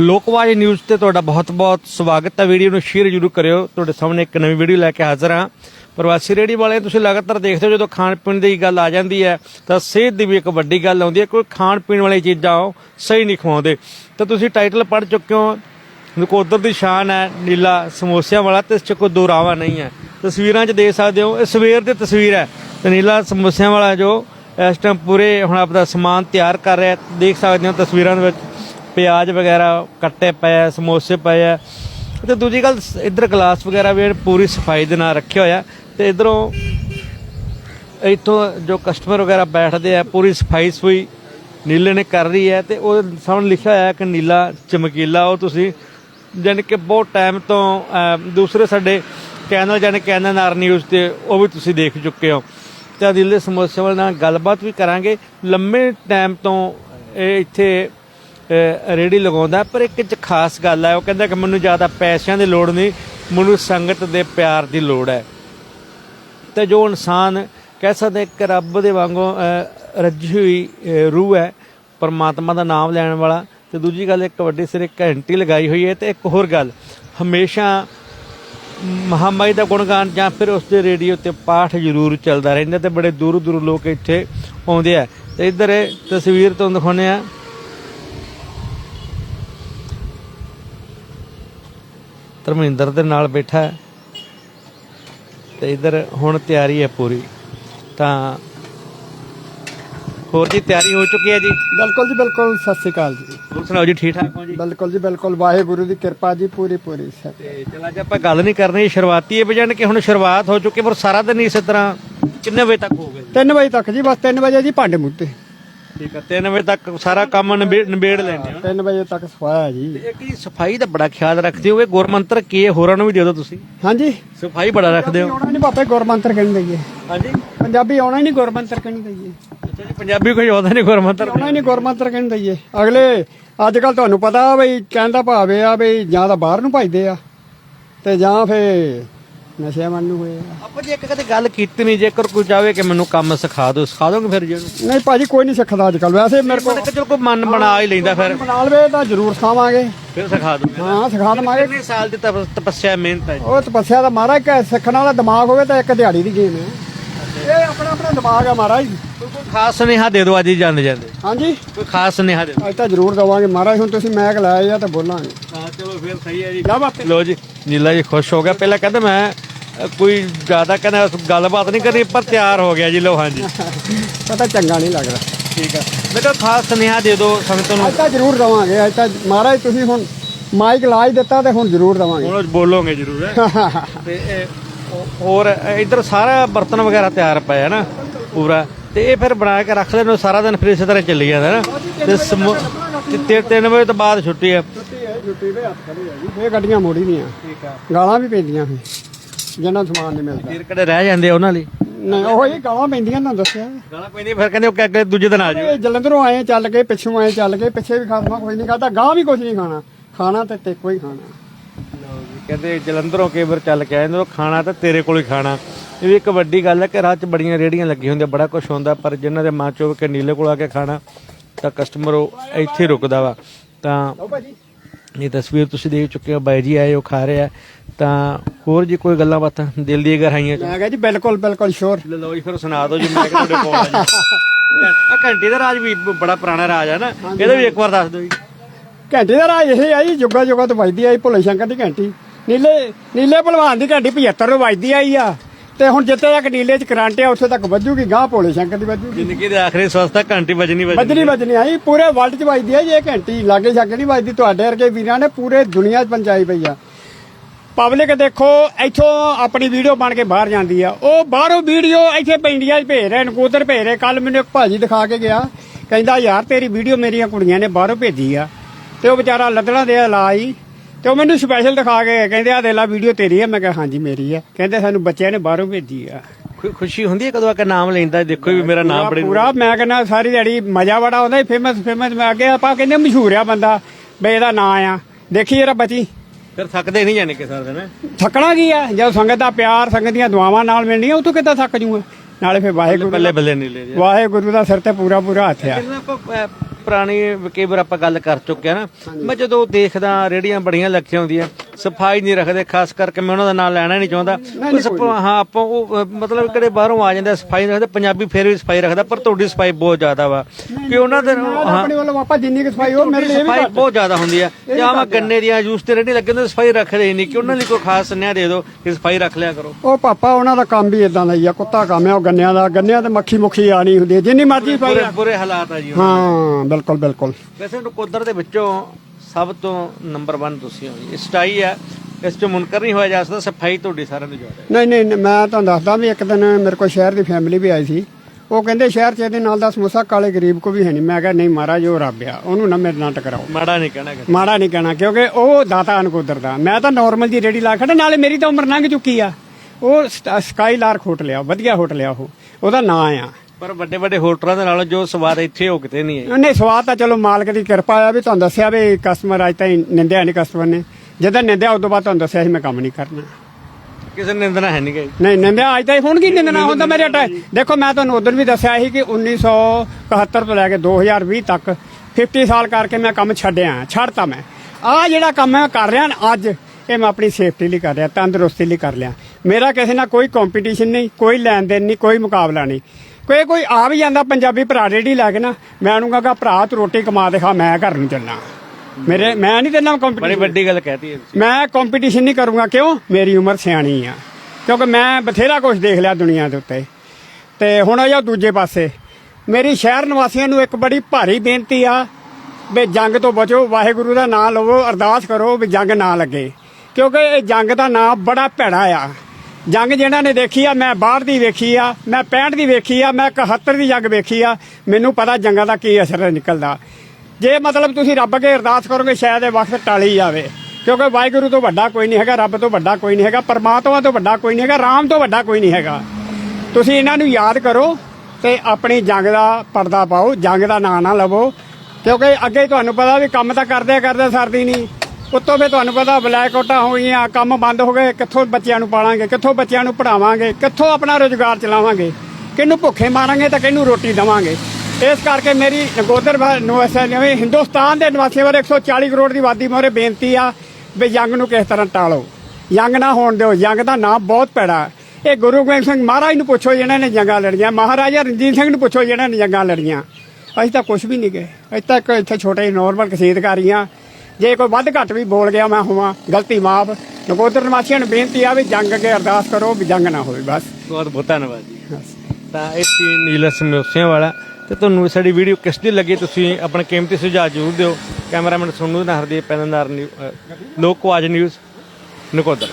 ਲੋਕਵਾਜ news ਤੇ ਤੁਹਾਡਾ ਬਹੁਤ-ਬਹੁਤ ਸਵਾਗਤ ਹੈ। ਵੀਡੀਓ ਨੂੰ ਸ਼ੇਅਰ ਜ਼ਰੂਰ ਕਰਿਓ। ਤੁਹਾਡੇ ਸਾਹਮਣੇ ਇੱਕ ਨਵੀਂ ਵੀਡੀਓ ਲੈ ਕੇ ਹਾਜ਼ਰ ਹਾਂ। ਪ੍ਰਵਾਸੀ ਰੇੜੀ ਵਾਲੇ ਤੁਸੀਂ ਲਗਾਤਾਰ ਦੇਖਦੇ ਹੋ, ਜਦੋਂ ਖਾਣ ਪੀਣ ਦੀ ਗੱਲ ਆ ਜਾਂਦੀ ਹੈ, ਤਾਂ ਸਿਹਤ ਦੀ ਵੀ ਇੱਕ ਵੱਡੀ ਗੱਲ ਆਉਂਦੀ ਹੈ। ਕੋਈ ਖਾਣ ਪੀਣ ਵਾਲੀ ਚੀਜ਼ਾਂ ਉਹ ਸਹੀ ਨਹੀਂ ਖਵਾਉਂਦੇ। ਤਾਂ ਤੁਸੀਂ ਟਾਈਟਲ ਪੜ੍ਹ ਚੁੱਕੇ ਹੋ, ਨਕੋਦਰ ਦੀ ਸ਼ਾਨ ਹੈ, ਨੀਲਾ ਸਮੋਸਿਆਂ ਵਾਲਾ, ਤੇ ਇਸ ਚ ਕੋਈ ਦੁਰਾਵਾ ਨਹੀਂ ਹੈ। ਤਸਵੀਰਾਂ 'ਚ ਦੇਖ ਸਕਦੇ ਹੋ, ਇਹ ਸਵੇਰ ਦੀ ਤਸਵੀਰ ਹੈ। ਤੇ ਨੀਲਾ ਸਮੋਸਿਆਂ ਵਾਲਾ ਜੋ ਇਸ ਟਾਈਮ ਪੂਰੇ ਹੁਣ ਆਪਦਾ ਸਮਾਨ ਤਿਆਰ ਕਰ ਰਿਹਾ ਦੇਖ ਸਕਦੇ ਹੋ ਤਸਵੀਰਾਂ ਦੇ ਵਿੱਚ। ਪਿਆਜ਼ ਵਗੈਰਾ ਕੱਟੇ ਪਏ ਆ, ਸਮੋਸੇ ਪਏ ਆ। ਤੇ ਦੂਜੀ ਗੱਲ ਸ- ਇੱਧਰ ਗਲਾਸ ਵਗੈਰਾ ਵੀ ਪੂਰੀ ਸਫ਼ਾਈ ਦੇ ਨਾਲ ਰੱਖਿਆ ਹੋਇਆ ਤੇ ਇਧਰੋਂ ਇੱਥੋਂ ਜੋ ਕਸਟਮਰ ਵਗੈਰਾ ਬੈਠਦੇ ਆ, ਪੂਰੀ ਸਫ਼ਾਈ ਸੁਈ ਨੀਲੇ ਨੇ ਕਰ ਰਹੀ ਹੈ ਤੇ ਉਹ ਸਾਹਮਣੇ ਲਿਖਿਆ ਹੋਇਆ ਕਿ ਨੀਲਾ ਚਮਕੀਲਾ ਉਹ ਤੁਸੀਂ ਜਾਣੀ ਕਿ ਬਹੁਤ ਟਾਈਮ ਤੋਂ ਦੂਸਰੇ ਸਾਡੇ ਚੈਨਲ ਜਾਣੀ ਕਿ ਆਰ ਨਿਊਜ਼ ਤੇ ਉਹ ਵੀ ਤੁਸੀਂ ਦੇਖ ਚੁੱਕੇ ਹੋ। ਤੇ ਦਿਲ ਦੇ ਸਮੋਸੇ ਨਾਲ ਗੱਲਬਾਤ ਵੀ ਕਰਾਂਗੇ। ਲੰਮੇ ਟਾਈਮ ਤੋਂ ਇਹ ਇੱਥੇ ਅਹ, ਰੇਹੜੀ ਲਗਾਉਂਦਾ ਪਰ ਇੱਕ ਚ ਖਾਸ ਗੱਲ ਹੈ ਉਹ ਕਹਿੰਦਾ ਕਿ ਮੈਨੂੰ ਜ਼ਿਆਦਾ ਪੈਸਿਆਂ ਦੀ ਲੋੜ ਨਹੀਂ ਮੈਨੂੰ ਸੰਗਤ ਦੇ ਪਿਆਰ ਦੀ ਲੋੜ ਹੈ। ਤੇ ਜੋ ਇਨਸਾਨ ਕਹਿ ਸਕਦੇ ਕਿ ਰੱਬ ਦੇ ਵਾਂਗੂ ਰੱਜੀ ਹੋਈ ਰੂਹ ਹੈ ਪਰਮਾਤਮਾ ਦਾ ਨਾਮ ਲੈਣ ਵਾਲਾ ਤੇ ਦੂਜੀ ਗੱਲ ਇੱਕ ਵੱਡੀ ਸਿਰ ਘੰਟੀ ਲਗਾਈ ਹੋਈ ਹੈ ਤੇ ਇੱਕ ਹੋਰ ਗੱਲ ਹਮੇਸ਼ਾ ਮਹਾਮਾਈ ਦਾ ਗੁਣਗਾਨ ਜਾਂ ਫਿਰ ਉਸ ਦੇ ਰੇਡੀਓ ਤੇ ਪਾਠ ਜ਼ਰੂਰ ਚੱਲਦਾ ਰਹਿੰਦਾ ਤੇ ਬੜੇ ਦੂਰ ਦੂਰ ਲੋਕ ਇੱਥੇ ਆਉਂਦੇ ਆ। ਤੇ ਇੱਧਰ ਤਸਵੀਰ ਤੋਂ ਦਿਖਾਉਂਦੇ ਆ। ਧਰਮਿੰਦਰ ਦੇ ਨਾਲ ਬੈਠਾ ਹੈ। ਤੇ ਇਧਰ ਹੁਣ ਤਿਆਰੀ ਹੈ ਪੂਰੀ। ਤਾਂ ਹੋਰ ਜੀ ਤਿਆਰੀ ਹੋ ਚੁੱਕੀ ਹੈ ਜੀ? ਬਿਲਕੁਲ ਜੀ ਬਿਲਕੁਲ। ਸਤਿ ਸ਼੍ਰੀ ਅਕਾਲ ਜੀ। ਹੋਰ ਸੁਣਾਓ ਜੀ ਠੀਕ ਠਾਕ ਹੋ ਜੀ? ਬਿਲਕੁਲ ਜੀ ਬਿਲਕੁਲ। ਵਾਹਿਗੁਰੂ ਦੀ ਕਿਰਪਾ ਜੀ ਪੂਰੀ ਪੂਰੀ। ਸਭ ਤੇ ਚਲ ਅੱਜ ਆਪਾਂ ਗੱਲ ਨਹੀਂ ਕਰਨੀ ਸ਼ੁਰੂਆਤੀ ਹੈ ਬਜਾਨ ਕਿ ਹੁਣ ਸ਼ੁਰੂਆਤ ਹੋ ਚੁੱਕੀ ਪਰ ਸਾਰਾ ਦਿਨ ਇਸੇ ਤਰ੍ਹਾਂ ਕਿੰਨੇ ਵਜੇ ਤੱਕ ਹੋਊਗਾ ਜੀ? 3 ਵਜੇ ਤੱਕ ਜੀ ਬਸ 3 ਵਜੇ ਜੀ ਭਾਂਡੇ ਮੁੱਤੇ ਠੀਕ ਹੈ 3 ਵਜੇ ਤੱਕ ਸਾਰਾ ਕੰਮ ਨਿਬੇ- ਨਿਬੇੜ ਲੈਣੇ ਆ 3 ਵਜੇ ਤੱਕ ਸਵਾਇਆ ਜੀ। ਇੱਕ ਜੀ ਸਫ਼ਾਈ ਦਾ ਬੜਾ ਖਿਆਲ ਰੱਖਦੇ ਹੋਗੇ ਗੁਰਮੰਤਰ ਕੀ ਹੈ? ਹੋਰਾਂ ਨੂੰ ਵੀ ਦੇ ਦਿਓ ਤੁਸੀਂ। ਹਾਂਜੀ। ਸਫ਼ਾਈ ਬੜਾ ਰੱਖਦੇ ਹੋ। ਆਉਣਾ ਨਹੀਂ ਬਾਪੇ ਗੁਰਮੰਤਰ ਕਹਿਣ ਦਈਏ। ਹਾਂਜੀ। ਪੰਜਾਬੀ ਆਉਣਾ ਹੀ ਨਹੀਂ ਗੁਰਮੰਤਰ ਕਹਿਣ ਦਈਏ। ਅੱਛਾ ਜੀ ਪੰਜਾਬੀ ਕੋਈ ਆਉਂਦਾ ਨਹੀਂ ਗੁਰਮੰਤਰ ਆਉਣਾ ਹੀ ਨਹੀਂ ਗੁਰਮੰਤਰ ਕਹਿਣ ਦਈਏ। ਅਗਲੇ ਅੱਜ ਕੱਲ ਤੁਹਾਨੂੰ ਪਤਾ ਬਈ ਕਹਿੰਦਾ ਭਾਵੇਂ ਆ ਬਈ ਜਾਂ ਤਾਂ ਬਾਹਰ ਨੂੰ ਭਜਦੇ ਆ ਤੇ ਜਾਂ ਫੇ ਨਸ਼ੇ ਮੰਨ ਨੂੰ ਹੋਏ ਆ। ਆਪਾਂ ਜੇ ਇੱਕ ਕਦੇ ਗੱਲ ਕੀਤੀ ਨਹੀਂ ਜੇਕਰ ਕੋਈ ਚਾਹੇ ਕਿ ਮੈਨੂੰ ਕੰਮ ਸਿਖਾ ਦਿਓ ਸਿਖਾ ਦੋਗੇ ਫਿਰ ਜੀ ਉਹਨੂੰ? ਨਹੀਂ ਭਾਜੀ ਕੋਈ ਨਹੀਂ ਸਿੱਖਦਾ ਅੱਜ ਕੱਲ ਵੈਸੇ ਮੇਰੇ ਕੋਲ ਚਲੋ ਕੋਈ ਮਨ ਬਣਾ ਹੀ ਲੈਂਦਾ ਫਿਰ। ਬਣਾ ਲਵੇ ਤਾਂ ਜ਼ਰੂਰ ਸਿਖਾਵਾਂਗੇ। ਫਿਰ ਸਿਖਾ ਦੂੰਗਾ ਹਾਂ ਸਿਖਾ ਦਵਾਂਗੇ। ਕਿੰਨੇ ਸਾਲ ਦੀ ਤਪ- ਤਪੱਸਿਆ ਮਿਹਨਤ ਹੈ ਜੀ? ਉਹ ਤਪੱਸਿਆ ਦਾ ਮਹਾਰਾਜ ਕਿ ਸਿੱਖਣ ਵਾਲਾ ਦਿਮਾਗ ਹੋਵੇ ਤਾਂ ਇੱਕ ਦਿਹਾੜੀ ਦੀ ਗੇਮ ਹੈ। ਇਹ ਆਪਣਾ ਆਪਣਾ ਦਿਮਾਗ ਹੈ ਮਹਾਰਾਜ। ਕੋਈ ਖਾਸ ਸੁਨੇਹਾ ਦੇ ਦਿਓ ਅੱਜ ਹੀ ਜਾਂਦੇ ਜਾਂਦੇ। ਹਾਂਜੀ? ਕੋਈ ਖਾਸ ਸੁਨੇਹਾ ਦੇ ਦਿਓ। ਅੱਜ ਤਾਂ ਜ਼ਰੂਰ ਦਵਾਂਗੇ ਮਹਾਰਾਜ ਹੁਣ ਤੁਸੀਂ ਮੈਕ ਲਾਇਆ ਆ ਤਾਂ ਬੋਲਾਂਗੇ। ਹਾਂ ਚਲੋ ਫਿਰ ਸਹੀ ਹੈ ਜੀ। ਲਾ ਬਾਪੇ। ਲੋ ਜੀ ਨੀਲਾ ਜੀ ਖੁਸ਼ ਹੋ ਗਿਆ। ਪਹਿਲਾਂ ਕਹਿੰਦਾ ਮੈਂ ਕੋਈ ਜ਼ਿਆਦਾ ਕਹਿੰਦਾ ਗੱਲਬਾਤ ਨਹੀਂ ਕਰਨੀ ਪਰ ਤਿਆਰ ਹੋ ਗਿਆ ਜੀ ਲੋ ਹਾਂਜੀ ਪਤਾ ਚੰਗਾ ਨਹੀਂ ਲੱਗਦਾ। ਠੀਕ ਆ। ਮੈਂ ਕਿਹਾ ਖਾਸ ਸੁਨੇਹਾ ਦੇ ਦਿਓ ਸੰਗਤ ਨੂੰ। ਅੱਜ ਤਾਂ ਜ਼ਰੂਰ ਦਵਾਂਗੇ ਅੱਜ ਤਾਂ ਮਹਾਰਾਜ ਤੁਸੀਂ ਹੁਣ ਮਾਈਕ ਲਾ ਹੀ ਦਿੱਤਾ ਤੇ ਹੁਣ ਜ਼ਰੂਰ ਦਵਾਂਗੇ। ਹੁਣ ਬੋਲੋਗੇ ਜ਼ਰੂਰ ਹੈ। ਤੇ ਇਹ ਹੋਰ ਇਧਰ ਸਾਰਾ ਬਰਤਨ ਵਗੈਰਾ ਤਿਆਰ ਪਿਆ ਹੈ ਨਾ ਪੂਰਾ। ਤੇ ਇਹ ਫਿਰ ਬਣਾ ਕੇ ਰੱਖ ਲੈਣੋ ਸਾਰਾ ਦਿਨ ਫਿਰ ਇਸੇ ਤਰ੍ਹਾਂ ਚੱਲੀ ਜਾਂਦਾ ਨਾ। ਤੇ ਸਮੋ- ਤੇ ਤੇ 3 ਵਜੇ ਤੋਂ ਬਾਅਦ ਛੁੱਟੀ ਹੈ। ਛੁੱਟੀ ਹੈ ਛੁੱਟੀ ਵੇ ਹੱਥ ਖੜੀ ਹੈ ਜੀ ਫੇਰ ਗੱਡੀਆਂ ਮੋੜੀ ਦੀਆਂ ਠੀਕ ਆ। ਗਾਲਾਂ ਵੀ ਪੈਂਦੀਆਂ ਜਿੰਨਾ ਸਮਾਨ ਨਹੀਂ ਮਿਲਦਾ। ਫਿਰ ਕਿਹੜੇ ਰਹਿ ਜਾਂਦੇ ਆ ਉਹਨਾਂ ਲਈ? ਨਹੀਂ ਉਹ ਹੀ ਗਾਲਾਂ ਪੈਂਦੀਆਂ ਨਾ ਦੱਸਿਆ। ਗਾਲਾਂ ਪੈਂਦੀ ਫਿਰ ਕਹਿੰਦੇ ਉਹ ਕਿ ਅਗਲੇ ਦੂਜੇ ਦਿਨ ਆ ਜਾਓ ਇਹ ਜਲੰਧਰੋਂ ਆਏ ਚੱਲ ਕੇ ਪਿੱਛੋਂ ਆਏ ਚੱਲ ਕੇ ਪਿੱਛੇ ਵੀ ਖਾਸਮਾ ਕੋਈ ਨਹੀਂ ਖਾਦਾ ਗਾਂ ਵੀ ਕੁਝ ਨਹੀਂ ਖਾਣਾ। ਖਾਣਾ ਤੇ ਟੇਕੋ ਹੀ ਖਾਣਾ। ਕਹਿੰਦੇ ਜਲੰਧਰੋਂ ਕਈ ਵਾਰ ਚੱਲ ਕੇ ਆਏ ਨੇ ਉਹ ਖਾਣਾ ਤਾਂ ਤੇਰੇ ਕੋਲ ਹੀ ਖਾਣਾ। ਇਹ ਵੀ ਇੱਕ ਵੱਡੀ ਗੱਲ ਹੈ ਕਿ ਰਾਹ 'ਚ ਬੜੀਆਂ ਰੇੜੀਆਂ ਲੱਗੀਆਂ ਹੁੰਦੀਆਂ ਬੜਾ ਕੁਝ ਹੁੰਦਾ ਪਰ ਜਿਨ੍ਹਾਂ ਦੇ ਮਨ 'ਚ ਕਿ ਨੀਲੇ ਕੋਲ ਆ ਕੇ ਖਾਣਾ ਤਾਂ ਕਸਟਮਰ ਉਹ ਇੱਥੇ ਰੁਕਦਾ ਵਾ। ਤਾਂ ਇਹ ਤਸਵੀਰ ਤੁਸੀਂ ਦੇਖ ਚੁੱਕੇ ਹੋ ਬਾਈ ਜੀ ਆਏ ਉਹ ਖਾ ਰਹੇ ਤਾਂ ਹੋਰ ਜੀ ਕੋਈ ਗੱਲਾਂ ਬਾਤਾਂ ਦਿਲ ਦੀ ਗਹਿਰਾਈਆਂ 'ਚ ਮੈਂ ਕਿਹਾ ਜੀ ਬਿਲਕੁਲ ਬਿਲਕੁਲ ਸ਼ੋਰ। ਲਓ ਜੀ ਫਿਰ ਸੁਣਾ ਦਿਓ ਜੀ ਮੈਂ ਕਿ ਤੁਹਾਡੇ ਕੋਲ ਆ ਜੀ। ਆ ਘੰਟੇ ਦਾ ਰਾਜ ਵੀ ਬੜਾ ਪੁਰਾਣਾ ਰਾਜ ਹੈ ਨਾ ਇਹਦਾ ਵੀ ਇੱਕ ਵਾਰ ਦੱਸ ਦਿਓ ਜੀ। ਘੰਟੇ ਦਾ ਰਾਜ ਇਹ ਆਈ ਜੁਗਾ ਜੁਗਾ ਤੋਂ ਵੱਜਦੀ ਆਈ ਭੁੱਲੇ ਸ਼ੰਕਰ ਦੀ ਘੰਟੀ। ਨੀਲੇ ਨੀਲੇ ਭਲਵਾਨ ਦੀ ਘੰਟੀ 75 ਤੋਂ ਵੱਜਦੀ ਆਈ ਆ। ਤੇ ਹੁਣ ਜਿੱਥੇ ਤੱਕ ਨੀਲੇ ਚ ਕਰੰਟ ਆ ਉੱਥੇ ਤੱਕ ਵੱਜੂਗੀ ਗਾਂ ਭੋਲੇ ਸ਼ੰਕਰ ਦੀ ਵੱਜੂਗੀ। ਜ਼ਿੰਦਗੀ ਦੇ ਆਖਰੀ ਸਵਾਸ ਤੱਕ ਘੰਟੀ ਵੱਜਣੀ ਵੱਜਣੀ ਵੱਜਣੀ ਵੱਜਣੀ ਆਈ ਪੂਰੇ ਵਰਲਡ ਚ ਵੱਜਦੀ ਆ ਜੀ ਘੰਟੀ। ਲਾਗੇ ਛਾਗੇ ਨਹੀਂ ਵੱਜਦੀ ਤੁਹਾਡੇ ਵਰਗੇ ਵੀਰਾਂ ਨੇ ਪੂਰੇ ਦੁਨੀਆ 'ਚ ਪਹੁੰਚਾਈ ਪਈ ਆ। ਪਬਲਿਕ ਦੇਖੋ ਇੱਥੋਂ ਆਪਣੀ ਵੀਡੀਓ ਬਣ ਕੇ ਬਾਹਰ ਜਾਂਦੀ ਆ। ਉਹ ਬਾਹਰੋਂ ਵੀਡੀਓ ਇੱਥੇ ਪਿੰਡੀਆਂ 'ਚ ਭੇਜ ਰਹੇ ਨਕੋਦਰ ਭੇਜ ਰਹੇ। ਕੱਲ ਮੈਨੂੰ ਇੱਕ ਭਾਜੀ ਦਿਖਾ ਕੇ ਗਿਆ। ਕਹਿੰਦਾ ਯਾਰ ਤੇਰੀ ਵੀਡੀਓ ਮੇਰੀਆਂ ਕੁੜੀਆਂ ਨੇ ਬਾਹਰੋਂ ਭੇਜੀ ਆ। ਤੇ ਉਹ ਵਿਚਾਰਾ ਲੱਦਣਾ ਦੇ ਲਾਈ ਤੇ ਉਹ ਮੈਨੂੰ ਸਪੈਸ਼ਲ ਦਿਖਾ ਕੇ ਕਹਿੰਦੇ ਆ ਦੇ ਲਾ ਵੀਡੀਓ ਤੇਰੀ ਆ। ਮੈਂ ਕਿਹਾ ਹਾਂਜੀ ਮੇਰੀ ਆ। ਕਹਿੰਦੇ ਸਾਨੂੰ ਬੱਚਿਆਂ ਨੇ ਬਾਹਰੋਂ ਭੇਜੀ ਆ। ਖੁਸ਼ੀ ਹੁੰਦੀ ਹੈ ਕਦੋਂ ਆ ਕੇ ਨਾਮ ਲੈਂਦਾ? ਦੇਖੋ ਵੀ ਮੇਰਾ ਨਾਮ ਬੜੇ ਪੂਰਾ ਮੈਂ ਕਹਿੰਦਾ ਸਾਰੀ ਦਿਹਾੜੀ ਮਜ਼ਾ ਬੜਾ ਆਉਂਦਾ ਫੇਮਸ ਫੇਮਸ ਮੈਂ ਅੱਗੇ ਆਪਾਂ ਕਹਿੰਦੇ ਮਸ਼ਹੂਰ ਆ ਬੰਦਾ ਬਈ ਇਹਦਾ ਨਾਂ ਆ। ਦੇਖੀ ਜਰਾ ਬਚੀ। ਫਿਰ ਥੱਕਦੇ ਨਹੀਂ ਜਾਣੇ ਕਿ ਸਾਰ ਦਿਨ। ਥੱਕਣਾ ਕੀ ਆ? ਜਦ ਸੰਗਤ ਦਾ ਪਿਆਰ ਸੰਗਤ ਦੀਆਂ ਦੁਆਵਾਂ ਨਾਲ ਮਿਲਣੀਆਂ ਉਤੋਂ ਕਿੱਦਾਂ ਥੱਕ ਜੂਗਾ? ਨਾਲੇ ਫੇ ਵਾਹਿਗੁਰੂ ਬੱਲੇ ਬੱਲੇ ਨੀਲੇ ਜੀ ਵਾਹਿਗੁਰੂ ਦਾ ਸਿਰ ਤੇ ਪੂਰਾ ਪੂਰਾ ਹੱਥ ਆ। ਪੁਰਾਣੀ ਕਈ ਵਾਰ ਆਪਾਂ ਗੱਲ ਕਰ ਚੁੱਕੇ ਆ ਨਾ। ਮੈਂ ਜਦੋਂ ਦੇਖਦਾ ਰੇੜੀਆਂ ਬੜੀਆਂ ਲੱਗੀਆਂ ਹੁੰਦੀਆਂ। ਸਫ਼ਾਈ ਨਹੀਂ ਰੱਖਦੇ ਖਾਸ ਕਰਕੇ ਮੈਂ ਉਹਨਾਂ ਦਾ ਨਾਮ ਲੈਣਾ ਨਹੀਂ ਚਾਹੁੰਦਾ। ਹਾਂ ਆਪਾਂ ਉਹ ਮਤਲਬ ਕਿਹੜੇ ਬਾਹਰੋਂ ਆ ਜਾਂਦੇ ਸਫ਼ਾਈ ਨਹੀਂ ਰੱਖਦੇ ਪੰਜਾਬੀ ਫੇਰ ਵੀ ਸਫ਼ਾਈ ਰੱਖਦਾ ਪਰ ਤੁਹਾਡੀ ਸਫ਼ਾਈ ਬਹੁਤ ਜ਼ਿਆਦਾ ਵਾ। ਕਿ ਉਹਨਾਂ ਦੇ ਆਪਣੇ ਵੱਲੋਂ ਪਾਪਾ ਜਿੰਨੀ ਕੁ ਸਫ਼ਾਈ ਉਹ ਮੇਰੇ ਲਈ ਸਫ਼ਾਈ ਬਹੁਤ ਜ਼ਿਆਦਾ ਹੁੰਦੀ ਆ। ਤੇ ਆਵਾਂ ਗੰਨੇ ਦੀਆਂ ਜੂਸ ਤੇ ਰੇੜੀ ਲੱਗੇ ਹੁੰਦੇ ਸਫ਼ਾਈ ਰੱਖਦੇ ਹੀ ਨਹੀਂ। ਕਿ ਉਹਨਾਂ ਲਈ ਕੋਈ ਖਾਸ ਸੁਨੇਹਾ ਦੇ ਦਿਓ ਕਿ ਸਫ਼ਾਈ ਰੱਖ ਲਿਆ ਕਰੋ। ਉਹ ਪਾਪਾ ਉਹਨਾਂ ਦਾ ਕੰਮ ਵੀ ਇਦਾਂ ਦਾ ਹੀ ਆ ਕੁੱਤਾ ਕੰਮ ਆ ਉਹ ਗੰਨਿਆਂ ਦਾ। ਗੰਨਿਆਂ ਤੇ ਮੱਖੀ ਮੁੱਖੀ ਆਣੀ ਹੁੰਦੀ ਜਿੰਨੀ ਮਰਜ਼ੀ ਸਫ਼ਾਈ ਬੁਰੇ ਬੁਰੇ ਹਾਲਾਤ ਆ ਜੀ ਹਾਂ ਬਿਲਕੁਲ ਬਿਲਕੁਲ। ਵੈਸੇ ਨਕੋਦਰ ਦੇ ਵਿੱਚੋਂ ਸਭ ਤੋਂ ਨੰਬਰ 1 ਤੁਸੀਂ ਹੋ ਜੀ। ਸਟਾਈ ਆ ਇਸ ਚ ਮੁਨਕਰ ਨਹੀਂ ਹੋਇਆ ਜਾ ਸਕਦਾ ਸਫ਼ਾਈ ਤੁਹਾਡੀ ਸਾਰਿਆਂ ਦੀ ਹੈ। ਨਹੀਂ ਨਹੀਂ ਨਹੀਂ, ਮੈਂ ਤੁਹਾਨੂੰ ਦੱਸਦਾ ਵੀ ਇੱਕ ਦਿਨ ਮੇਰੇ ਕੋਲ ਸ਼ਹਿਰ ਦੀ ਫੈਮਿਲੀ ਵੀ ਆਈ ਸੀ। ਉਹ ਕਹਿੰਦੇ ਸ਼ਹਿਰ 'ਚ ਇਹਦੇ ਨਾਲ ਦਾ ਸਮੋਸਾ ਕਾਲੇ ਗਰੀਬ ਕੋ ਵੀ ਹੈ ਨਹੀਂ। ਮੈਂ ਕਿਹਾ ਨਹੀਂ ਮਹਾਰਾਜ ਉਹ ਰੱਬ ਆ ਉਹਨੂੰ ਨਾ ਮੇਰੇ ਨਾਲ ਟਕਰਾਓ। ਮਾੜਾ ਨਹੀਂ ਕਹਿਣਾ ਕਿ ਮਾੜਾ ਨਹੀਂ ਕਹਿਣਾ ਕਿਉਂਕਿ ਉਹ ਦਾਤਾ ਅਨਕੋਦਰ ਦਾ ਮੈਂ ਤਾਂ ਨਾਰਮਲ ਦੀ ਰੇੜੀ ਲਾ ਖੜਾ ਨਾਲੇ ਮੇਰੀ ਤਾਂ ਉਮਰ ਲੰਘ ਚੁੱਕੀ ਆ। ਉਹ ਸਟ- ਸਕਾਈ ਲਾਰਕ ਹੋਟਲ ਆ ਵਧੀਆ ਹੋਟਲ ਆ ਉਹ। ਉਹਦਾ ਨਾਂ ਆ। ਪਰ ਵੱਡੇ ਵੱਡੇ ਹੋਟਲਾਂ ਦੇ ਨਾਲੋਂ ਜੋ ਸਵਾਦ ਇੱਥੇ ਹੋ ਕਿਤੇ ਨਹੀਂ ਹੈ। ਉਹਨੇ ਸਵਾਦ ਤਾਂ ਚਲੋ ਮਾਲਕ ਦੀ ਕਿਰਪਾ ਆ ਵੀ ਤੁਹਾਨੂੰ ਦੱਸਿਆ ਵੀ ਕਸਟਮਰ ਅੱਜ ਤਾਈਂ ਨਿੰਦਿਆ ਨਹੀਂ ਕਸਟਮਰ ਨੇ। ਜਦੋਂ ਨਿੰਦਿਆ ਉਦੋਂ ਬਾਅਦ ਤੁਹਾਨੂੰ ਦੱਸਿਆ ਸੀ ਮੈਂ ਕੰਮ ਨਹੀਂ ਕਰਨਾ। ਕਿਸੇ ਨੇ ਨਿੰਦਣਾ ਹੈ ਨਹੀਂ ਗਈ ਨਹੀਂ ਨਿੰਦਿਆ ਅੱਜ ਤਾਈਂ ਹੁਣ ਕੀ ਨਿੰਦਣਾ? ਹੁੰਦਾ ਮੇਰੇ ਟਾ ਦੇਖੋ ਮੈਂ ਤੁਹਾਨੂੰ ਉਦੋਂ ਵੀ ਦੱਸਿਆ ਸੀ ਕਿ 1971 ਤੋਂ ਲੈ ਕੇ 2020 ਤੱਕ 50 ਸਾਲ ਕਰਕੇ ਮੈਂ ਕੰਮ ਛੱਡਿਆ ਛੱਡਤਾ ਮੈਂ। ਆ ਜਿਹੜਾ ਕੰਮ ਮੈਂ ਕਰ ਰਿਹਾ ਅੱਜ ਇਹ ਮੈਂ ਆਪਣੀ ਸੇਫਟੀ ਲਈ ਕਰ ਰਿਹਾ ਤੰਦਰੁਸਤੀ ਲਈ ਕਰ ਲਿਆ ਮੇਰਾ ਕਿਸੇ ਨਾਲ ਕੋਈ ਕੰਪੀਟੀਸ਼ਨ ਨਹੀਂ ਕੋਈ ਲੈਣ ਦੇਣ ਨਹੀਂ ਕੋਈ ਮੁਕਾਬਲਾ ਨਹੀਂ। ਕੋਈ ਕੋਈ ਆ ਵੀ ਜਾਂਦਾ ਪੰਜਾਬੀ ਭਰਾ ਰੇੜੀ ਲਾ ਕੇ ਨਾ ਮੈਂ ਉਹਨੂੰ ਕਹਾਂਗਾ ਭਰਾ ਤੂੰ ਰੋਟੀ ਕਮਾ ਦੇ ਖਾ ਮੈਂ ਘਰ ਨੂੰ ਚੱਲਣਾ। ਮੇਰੇ ਮੈਂ ਨਹੀਂ ਤੇਨਾਂ ਬੜੀ ਕੰਪੀਟੀਸ਼ਨ ਵੱਡੀ ਗੱਲ ਕਹਿਤੀ ਹੈ ਤੁਸੀਂ। ਮੈਂ ਕੰਪੀਟੀਸ਼ਨ ਨਹੀਂ ਕਰੂੰਗਾ ਕਿਉਂ? ਮੇਰੀ ਉਮਰ ਸਿਆਣੀ ਆ। ਕਿਉਂਕਿ ਮੈਂ ਬਥੇਰਾ ਕੁਝ ਦੇਖ ਲਿਆ ਦੁਨੀਆ ਦੇ ਉੱਤੇ। ਤੇ ਹੁਣ ਆ ਜਾ ਦੂਜੇ ਪਾਸੇ। ਮੇਰੀ ਸ਼ਹਿਰ ਨਿਵਾਸੀਆਂ ਨੂੰ ਇੱਕ ਬੜੀ ਭਾਰੀ ਬੇਨਤੀ ਆ ਵੀ ਜੰਗ ਤੋਂ ਬਚੋ ਵਾਹਿਗੁਰੂ ਦਾ ਨਾਮ ਲਵੋ ਅਰਦਾਸ ਕਰੋ ਵੀ ਜੰਗ ਨਾ ਲੱਗੇ। ਕਿਉਂਕਿ ਇਹ ਜੰਗ ਦਾ ਨਾਮ ਬੜਾ ਭੈੜਾ ਆ। ਜੰਗ ਜਿਹਨਾਂ ਨੇ ਦੇਖੀ ਆ, ਮੈਂ ਬਾਹਰ ਦੀ ਵੇਖੀ ਆ, ਮੈਂ 65 ਦੀ ਵੇਖੀ ਆ, ਮੈਂ 71 ਦੀ ਜੰਗ ਵੇਖੀ ਆ, ਮੈਨੂੰ ਪਤਾ ਜੰਗਾਂ ਦਾ ਕੀ ਅਸਰ ਨਿਕਲਦਾ। ਜੇ ਮਤਲਬ ਤੁਸੀਂ ਰੱਬ ਅੱਗੇ ਅਰਦਾਸ ਕਰੋਗੇ, ਸ਼ਾਇਦ ਇਹ ਵਕਤ ਟਲ ਹੀ ਜਾਵੇ, ਕਿਉਂਕਿ ਵਾਹਿਗੁਰੂ ਤੋਂ ਵੱਡਾ ਕੋਈ ਨਹੀਂ ਹੈਗਾ, ਰੱਬ ਤੋਂ ਵੱਡਾ ਕੋਈ ਨਹੀਂ ਹੈਗਾ, ਪਰਮਾਤਮਾ ਤੋਂ ਵੱਡਾ ਕੋਈ ਨਹੀਂ ਹੈਗਾ, ਰਾਮ ਤੋਂ ਵੱਡਾ ਕੋਈ ਨਹੀਂ ਹੈਗਾ। ਤੁਸੀਂ ਇਹਨਾਂ ਨੂੰ ਯਾਦ ਕਰੋ ਤੇ ਆਪਣੀ ਜੰਗ ਦਾ ਪਰਦਾ ਪਾਓ, ਜੰਗ ਦਾ ਨਾਂ ਨਾ ਲਵੋ, ਕਿਉਂਕਿ ਅੱਗੇ ਤੁਹਾਨੂੰ ਪਤਾ ਵੀ ਕੰਮ ਤਾਂ ਕਰਦੇ ਕਰਦੇ ਸਰਦੀ ਨਹੀਂ ਉੱਤੋਂ ਫਿਰ ਤੁਹਾਨੂੰ ਪਤਾ ਬਲੈਕ ਆਟਾਂ ਹੋ ਗਈਆਂ, ਕੰਮ ਬੰਦ ਹੋ ਗਏ, ਕਿੱਥੋਂ ਬੱਚਿਆਂ ਨੂੰ ਪਾਲਾਂਗੇ, ਕਿੱਥੋਂ ਬੱਚਿਆਂ ਨੂੰ ਪੜਾਵਾਂਗੇ ਕਿੱਥੋਂ ਆਪਣਾ ਰੋਜ਼ਗਾਰ ਚਲਾਵਾਂਗੇ, ਕਿਹਨੂੰ ਭੁੱਖੇ ਮਾਰਾਂਗੇ ਤਾਂ ਕਿਹਨੂੰ ਰੋਟੀ ਦੇਵਾਂਗੇ। ਇਸ ਕਰਕੇ ਮੇਰੀ ਨਗੋਦਰ ਨਿਵਾਸੀਆਂ ਨੇ ਹਿੰਦੁਸਤਾਨ ਦੇ ਨਿਵਾਸੀਆਂ ਬਾਰੇ 140 ਕਰੋੜ ਦੀ ਆਬਾਦੀ ਮੋਰੇ ਬੇਨਤੀ ਆ ਵੀ ਜੰਗ ਨੂੰ ਕਿਸ ਤਰ੍ਹਾਂ ਟਾਲੋ। ਜੰਗ ਨਾ ਹੋਣ ਦਿਓ ਜੰਗ ਦਾ ਨਾਮ ਬਹੁਤ ਪੈੜਾ ਇਹ ਗੁਰੂ ਗੋਬਿੰਦ ਸਿੰਘ ਮਹਾਰਾਜ ਨੂੰ ਪੁੱਛੋ ਜਿਹਨਾਂ ਨੇ ਜੰਗਾਂ ਲੜੀਆਂ, ਮਹਾਰਾਜਾ ਰਣਜੀਤ ਸਿੰਘ ਨੂੰ ਪੁੱਛੋ ਜਿਹਨਾਂ ਨੇ ਜੰਗਾਂ ਲੜੀਆਂ। ਅਸੀਂ ਤਾਂ ਕੁਝ ਵੀ ਨਹੀਂ ਗਏ। ਅਸੀਂ ਤਾਂ ਇੱਕ ਇੱਥੇ ਛੋਟੇ ਨੋਰਮਲ ਕਸੀਦਕਾਰੀਆਂ ਜੇ ਕੋਈ ਵੱਧ ਘੱਟ ਵੀ ਬੋਲ ਗਿਆ ਮੈਂ ਹੋਵਾਂ ਗਲਤੀ ਮਾਫ। ਨਗੋਦਰ ਨਿਵਾਸੀਆਂ ਨੂੰ ਬੇਨਤੀ ਆ ਵੀ ਜੰਗ ਅੱਗੇ ਅਰਦਾਸ ਕਰੋ ਵੀ ਜੰਗ ਨਾ ਹੋਵੇ ਬਸ। ਬਹੁਤ ਬਹੁਤ ਧੰਨਵਾਦ ਜੀ। ਤਾਂ ਇਹ ਸੀ ਨੀਲਾ ਸਮੋਸਿਆਂ ਵਾਲਾ। ਤੇ ਤੁਹਾਨੂੰ ਸਾਡੀ ਵੀਡੀਓ ਕਿਸ ਦੀ ਲੱਗੀ ਤੁਸੀਂ ਆਪਣਾ ਕੀਮਤੀ ਸੁਝਾਅ ਜ਼ਰੂਰ ਦਿਓ। ਕੈਮਰਾਮੈਨ ਸੋਨੂ ਨਾਲ ਹਰਦੀਪ ਪੈਨੰਦਾਰ ਲੋਕ ਆਵਾਜ਼ ਨਿਊਜ਼ ਨਕੋਦਰ।